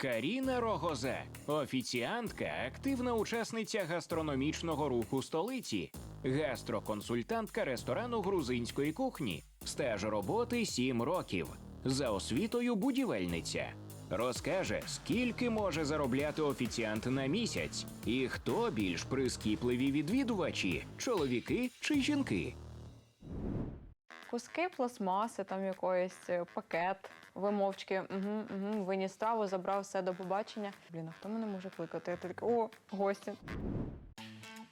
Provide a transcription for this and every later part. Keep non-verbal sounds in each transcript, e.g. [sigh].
Каріна Рогозе, офіціантка, активна учасниця гастрономічного руху столиці, гастроконсультантка ресторану грузинської кухні, стаж роботи 7 років, за освітою будівельниця. Розкаже, скільки може заробляти офіціант на місяць, і хто більш прискіпливі відвідувачі чоловіки чи жінки. Куски пластмаси, там якоїсь е, пакет, ви мовчки, угу, угу, виніс страву, забрав все до побачення. Блін, а хто мене може кликати? Я така, о, гості.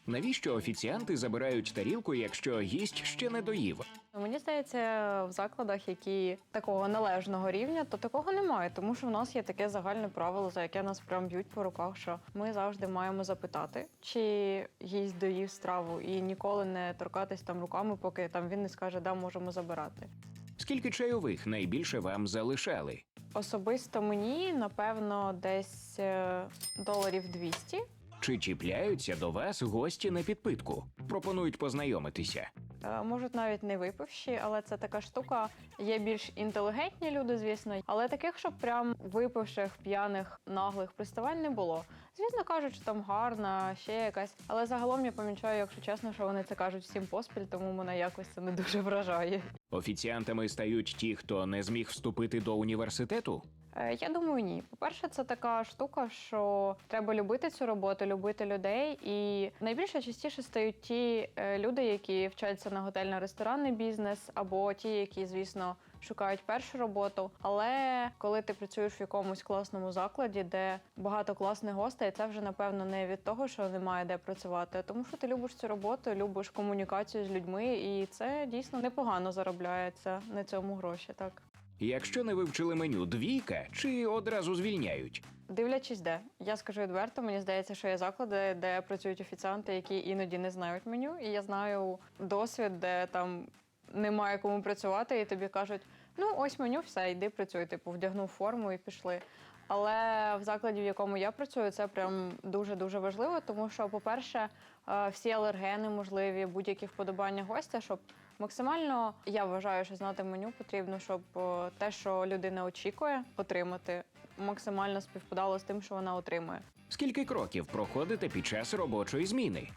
Навіщо офіціанти забирають тарілку, якщо гість ще не доїв? Мені здається, в закладах, які такого належного рівня, то такого немає, тому що в нас є таке загальне правило, за яке нас прям б'ють по руках, що ми завжди маємо запитати, чи гість доїв страву, і ніколи не торкатись там руками, поки там він не скаже, да, можемо забирати. Скільки чайових найбільше вам залишали? Особисто мені, напевно, десь е, доларів 200. Чи чіпляються до вас гості на підпитку? Пропонують познайомитися. Е, Можуть навіть не випивші, але це така штука. Є більш інтелігентні люди, звісно, але таких, щоб прям випивших, п'яних, наглих приставань не було. Звісно, кажуть, що там гарна, ще якась. Але загалом я помічаю, якщо чесно, що вони це кажуть всім поспіль, тому мене якось це не дуже вражає. Офіціантами стають ті, хто не зміг вступити до університету. Е, Я думаю, ні. По-перше, це така штука, що треба любити цю роботу, любити людей. І найбільше частіше стають ті е, люди, які вчаться на готельно-ресторанний бізнес, або ті, які, звісно, шукають першу роботу. Але коли ти працюєш в якомусь класному закладі, де багато класних гостей, це вже напевно не від того, що немає де працювати, а тому що ти любиш цю роботу, любиш комунікацію з людьми, і це дійсно непогано заробляється на цьому гроші. Так. Якщо не вивчили меню двійка чи одразу звільняють. Дивлячись, де я скажу відверто, мені здається, що є заклади, де працюють офіціанти, які іноді не знають меню. І я знаю досвід, де там немає кому працювати, і тобі кажуть: ну ось меню, все, йди працюй. Типу, вдягнув форму і пішли. Але в закладі, в якому я працюю, це прям дуже дуже важливо, тому що, по-перше, е, всі алергени можливі, будь-які вподобання гостя, щоб максимально я вважаю, що знати меню потрібно, щоб е, те, що людина очікує отримати, максимально співпадало з тим, що вона отримує. Скільки кроків проходите під час робочої зміни?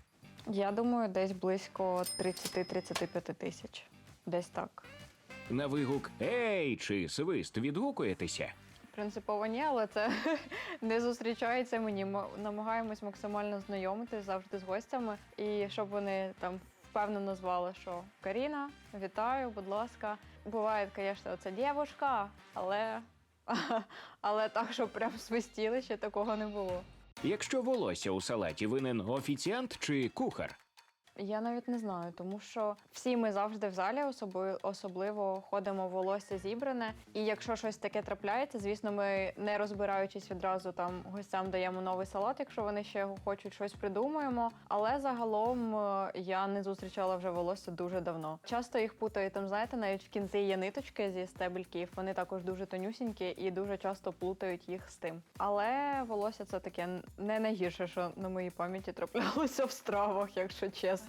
Я думаю, десь близько 30-35 тисяч. Десь так. На вигук Ей чи свист відгукуєтеся? Принципово ні, але це [laughs] не зустрічається мені. Ми намагаємось максимально знайомитись завжди з гостями, і щоб вони там впевнено звали, що Каріна, вітаю, будь ласка. Буває, звісно, це дівушка, але, [laughs] але так, щоб прям свистіли, ще такого не було. Якщо волосся у салаті винен офіціант чи кухар? Я навіть не знаю, тому що всі ми завжди в залі особи- особливо ходимо волосся зібране. І якщо щось таке трапляється, звісно, ми не розбираючись відразу там гостям даємо новий салат, якщо вони ще хочуть щось придумаємо. Але загалом е, я не зустрічала вже волосся дуже давно. Часто їх путають там, знаєте, навіть в кінці є ниточки зі стебельків. Вони також дуже тонюсінькі і дуже часто плутають їх з тим. Але волосся це таке не найгірше, що на моїй пам'яті траплялося в стравах, якщо чесно.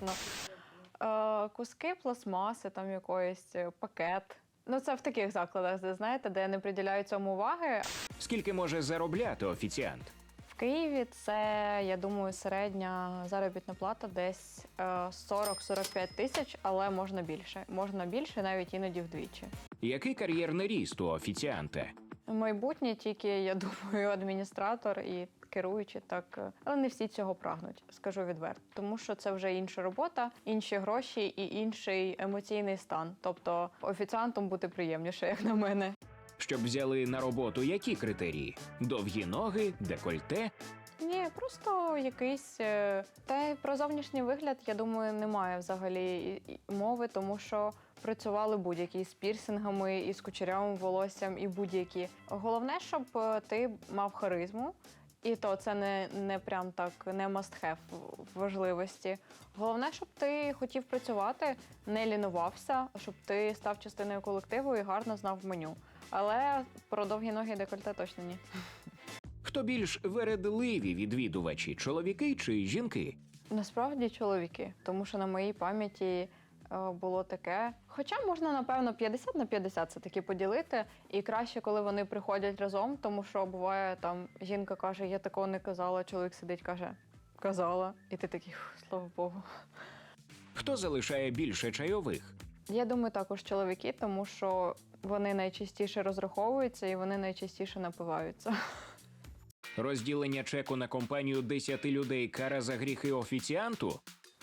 Е, куски пластмаси, там якоїсь е, пакет. Ну, це в таких закладах, де знаєте, де не приділяють цьому уваги. Скільки може заробляти офіціант? В Києві це, я думаю, середня заробітна плата десь е, 40-45 тисяч, але можна більше. Можна більше, навіть іноді вдвічі. Який кар'єрний ріст у офіціанта? Майбутнє тільки, я думаю, [laughs] адміністратор і керуючі так, е, але не всі цього прагнуть, скажу відверто. Тому що це вже інша робота, інші гроші і інший емоційний стан. Тобто офіціантом бути приємніше, як на мене. Щоб взяли на роботу які критерії? Довгі ноги, декольте? Ні, просто якийсь е, та про зовнішній вигляд, я думаю, немає взагалі мови, тому що працювали будь-які з пірсингами, і з кучерявим волоссям, і будь-які. Головне, щоб е, ти мав харизму. І то це не, не прям так не must have важливості. Головне, щоб ти хотів працювати, не лінувався, щоб ти став частиною колективу і гарно знав меню. Але про довгі ноги і декольте точно ні. Хто більш вередливі відвідувачі, чоловіки чи жінки? Насправді чоловіки, тому що на моїй пам'яті було таке. Хоча можна, напевно, 50 на 50 це таки поділити. І краще, коли вони приходять разом, тому що буває там жінка каже, я такого не казала, чоловік сидить, каже, казала. І ти такий, слава Богу. Хто залишає більше чайових? Я думаю, також чоловіки, тому що вони найчастіше розраховуються і вони найчастіше напиваються. Розділення чеку на компанію 10 людей кара за гріхи офіціанту?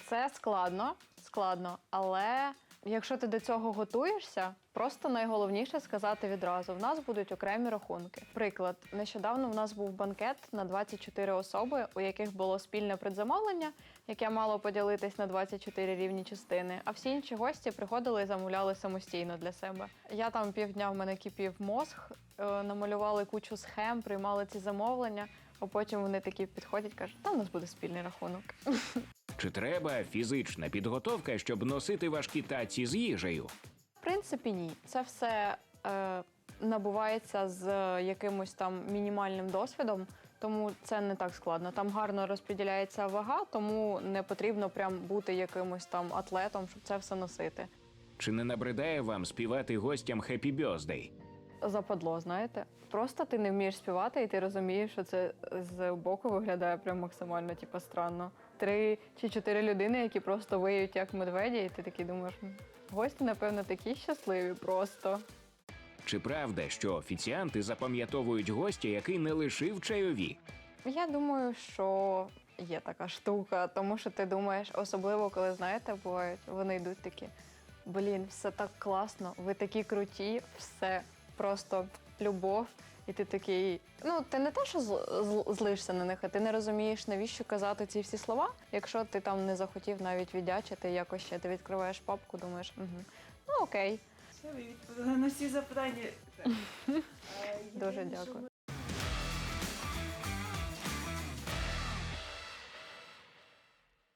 Це складно, складно, але якщо ти до цього готуєшся, просто найголовніше сказати відразу: в нас будуть окремі рахунки. Приклад, нещодавно в нас був банкет на 24 особи, у яких було спільне предзамовлення, яке мало поділитись на 24 рівні частини. А всі інші гості приходили і замовляли самостійно для себе. Я там півдня в мене кипів мозг, е, намалювали кучу схем, приймали ці замовлення. А потім вони такі підходять, кажуть, там у нас буде спільний рахунок. [laughs] Чи треба фізична підготовка, щоб носити важкі таці з їжею? В принципі, ні. Це все е, набувається з якимось там мінімальним досвідом, тому це не так складно. Там гарно розподіляється вага, тому не потрібно прям бути якимось там атлетом, щоб це все носити. Чи не набридає вам співати гостям «Happy Birthday»? Западло, знаєте. Просто ти не вмієш співати, і ти розумієш, що це з боку виглядає прям максимально типу, странно. Три чи чотири людини, які просто виють як медведі, і ти такий думаєш, гості, напевно, такі щасливі просто. Чи правда, що офіціанти запам'ятовують гостя, який не лишив чайові? Я думаю, що є така штука, тому що ти думаєш, особливо коли знаєте, бувають, вони йдуть такі. Блін, все так класно, ви такі круті, все просто любов. І ти такий, ну ти не те, що зл- зл- злишся на них, а ти не розумієш, навіщо казати ці всі слова, якщо ти там не захотів навіть віддячити якось ще. Ти відкриваєш папку, думаєш, угу. ну окей, Все, ви відповіли на всі запитання. [laughs] Е, Дуже дякую.